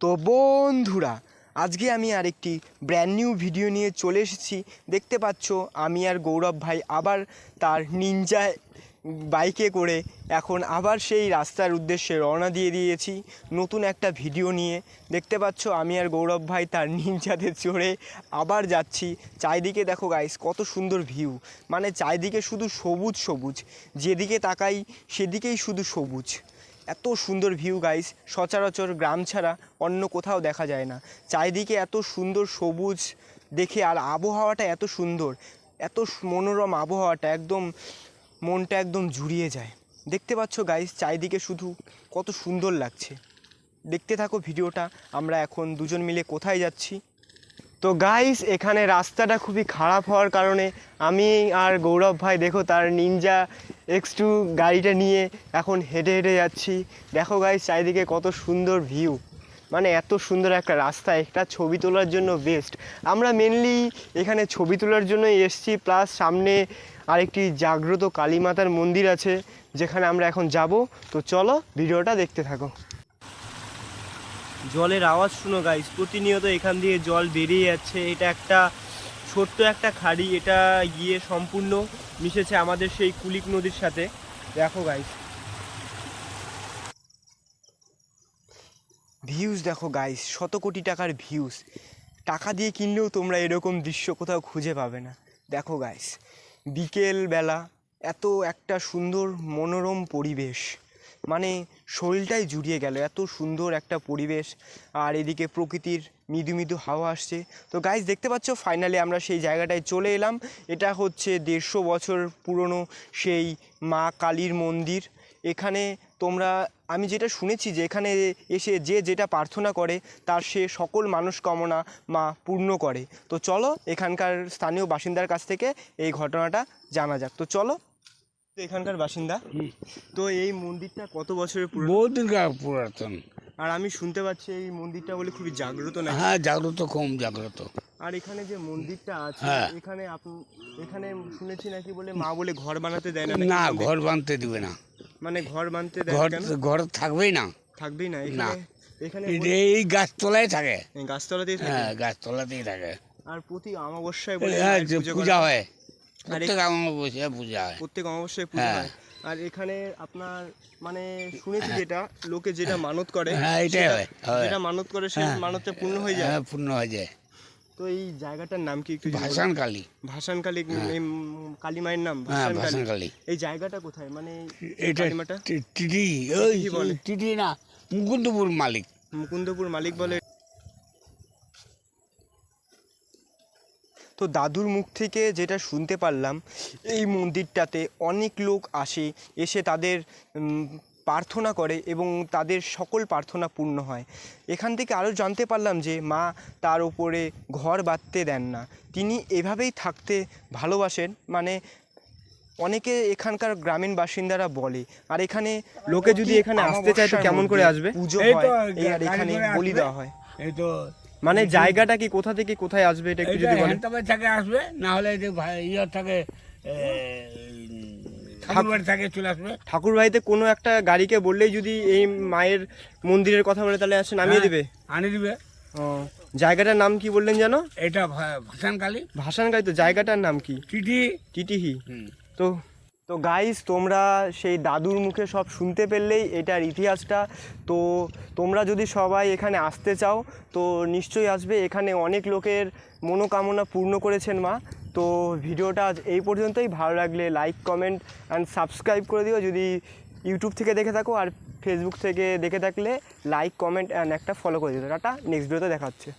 তো বন্ধুরা, আজকে আমি আরেকটি ব্র্যান্ড নিউ ভিডিও নিয়ে চলে এসেছি। দেখতে পাচ্ছ, আমি আর গৌরব ভাই আবার তার নিনজা বাইকে করে এখন আবার সেই রাস্তার উদ্দেশ্যে রওনা দিয়ে দিয়েছি নতুন একটা ভিডিও নিয়ে। দেখতে পাচ্ছ, আমি আর গৌরব ভাই তার নিনজাতে চড়ে আবার যাচ্ছি। চারিদিকে দেখো গাইস কত সুন্দর ভিউ মানে চারিদিকে শুধু সবুজ সবুজ, যেদিকে তাকাই সেদিকেই শুধু সবুজ। এত সুন্দর ভিউ গাইস সচরাচর গ্রাম ছাড়া অন্য কোথাও দেখা যায় না। চারিদিকে এত সুন্দর সবুজ দেখে, আর আবহাওয়াটা এত সুন্দর, এত মনোরম আবহাওয়াটা একদম মনটা একদম জুড়িয়ে যায়। দেখতে পাচ্ছ গাইস চারিদিকে শুধু কত সুন্দর লাগছে। দেখতে থাকো ভিডিওটা, আমরা এখন দুজন মিলে কোথায় যাচ্ছি। তো গাইস এখানে রাস্তাটা খুবই খারাপ হওয়ার কারণে আমি আর গৌরব ভাই, দেখো, তার নিনজা এক্স টু গাড়িটা নিয়ে এখন হেঁটে হেঁটে যাচ্ছি। দেখো গাইস চারিদিকে কত সুন্দর ভিউ মানে এত সুন্দর একটা রাস্তা, একটা ছবি তোলার জন্য বেস্ট আমরা মেনলি এখানে ছবি তোলার জন্যই এসছি প্লাস সামনে আরেকটি জাগ্রত কালী মাতার মন্দির আছে, যেখানে আমরা এখন যাব। তো চলো ভিডিওটা দেখতে থাকো। জলের আওয়াজ শুনো গাইস প্রতিনিয়ত এখান দিয়ে জল বেরিয়ে যাচ্ছে। এটা একটা ছোট্ট একটা খাড়ি, এটা গিয়ে সম্পূর্ণ মিশেছে আমাদের সেই কুলিক নদীর সাথে। দেখো গাইস ভিউজ দেখো গাইস শত কোটি টাকার ভিউজ টাকা দিয়ে কিনলেও তোমরা এরকম দৃশ্য কোথাও খুঁজে পাবে না। দেখো গাইস বিকেল বেলা এত একটা সুন্দর মনোরম পরিবেশ। মানে শরীরটাই জুড়িয়ে গেল। এত সুন্দর একটা পরিবেশ, আর এদিকে প্রকৃতির মৃদু মৃদু হাওয়া আসছে। তো গাইস দেখতে পাচ্ছ ফাইনালি আমরা সেই জায়গাটায় চলে এলাম। এটা হচ্ছে দেড়শো বছর পুরনো সেই মা কালীর মন্দির। এখানে তোমরা, আমি যেটা শুনেছি যে এখানে এসে যে যেটা প্রার্থনা করে, তার সে সকল মানসকামনা মা পূর্ণ করে। তো চলো, এখানকার স্থানীয় বাসিন্দার কাছ থেকে এই ঘটনাটা জানা যাক। তো চলো তো এখানকার বাসিন্দা। তো এই মন্দিরটা কত বছরের পুরনো পুরাতন। আর আমি শুনতে পাচ্ছি এই মন্দিরটা বলে খুবই জাগ্রত না হ্যাঁ জাগ্রত কম জাগ্রত। আর এখানে যে মন্দিরটা আছে হ্যাঁ। এখানে আপ- এখানে শুনেছি নাকি বলে মা বলে ঘর বানাতে দেয় না না ঘর বাঁধতে দিবে না। মানে ঘর বানতে দেয় ঘর ঘর থাকবেই না। থাকবেই না। এখানে এখানে এই গাছতলায় থাকে। গাছতলাতেই থাকে। হ্যাঁ গাছতলাতেই থাকে। আর প্রতি অমাবস্যায় বলে হ্যাঁ পুজো হয়। প্রত্যেক অমাবস্যায় পূজা হয়। প্রত্যেক অমাবস্যায় পুজো হ্যাঁ। হয়। আর এখানে আপনার মানে শুনেছি যেটা লোকে যেটা মানত করে হ্যাঁ, এটাই হয়, হয়। যেটা মানত করে সেই হ্যাঁ। মানতটা পূর্ণ হয়ে যায়। হ্যাঁ পূর্ণ হয়ে যায়। তো এই জায়গাটার নাম কি একটু ভাসান কালী। ভাসান কালী এই কালী মায়ের নাম হ্যাঁ ভাসান কালী। এই জায়গাটা কোথায়? মানে এটা টিটি ওই টিটি না মুকুন্দপুর মালিক। মুকুন্দপুর মালিক বলে। তো দাদুর মুখ থেকে যেটা শুনতে পারলাম এই মন্দিরটাতে অনেক লোক আসে এসে তাদের প্রার্থনা করে এবং তাদের সকল প্রার্থনা পূর্ণ হয়। এখান থেকে আরও জানতে পারলাম যে মা তার উপরে ঘর বাঁধতে দেন না। তিনি এভাবেই থাকতে ভালোবাসেন মানে অনেকে এখানকার গ্রামীণ বাসিন্দারা বলে আর এখানে লোকে যদি এখানে আসতে চায় তো কেমন করে আসবে? পুজো এই হয় আর এখানে বলি দেওয়া হয়। এই তো মানে জায়গাটা কি কোথা থেকে কোথায় আসবে এটা একটু যদি বলেন। হ্যান্তাবাড়ি থেকে আসবে না হলে যে ভাই- ইয়ে থাকে ঠাকুরবাড়ি থেকে চলে আসবে। ঠাকুর বাড়িতে কোনো একটা গাড়িকে বললেই যদি এই মায়ের মন্দিরের কথা বলে তাহলে আসে নামিয়ে হ্যাঁ, দেবে? আনি দিবে। ও জায়গাটার নাম কি বললেন জানো এটা ভা- ভাসান কালী ভাসান গাড়ি তো জায়গাটার নাম কি? টিটি। টিটিহি। তো তো গাইস তোমরা সেই দাদুর মুখে সব শুনতে পেলেই এটার ইতিহাসটা। তো তোমরা যদি সবাই এখানে আসতে চাও, তো নিশ্চয়ই আসবে। এখানে অনেক লোকের মনোকামনা পূর্ণ করেছেন মা। তো ভিডিওটা আজ এই পর্যন্তই। ভালো লাগলে লাইক কমেন্ট অ্যান্ড সাবস্ক্রাইব করে দিও। যদি ইউটিউব থেকে দেখে থাকো আর ফেসবুক থেকে দেখে থাকলে লাইক কমেন্ট অ্যান্ড একটা ফলো করে দিও। টাটা নেক্সট ভিডিওতে দেখা হচ্ছে।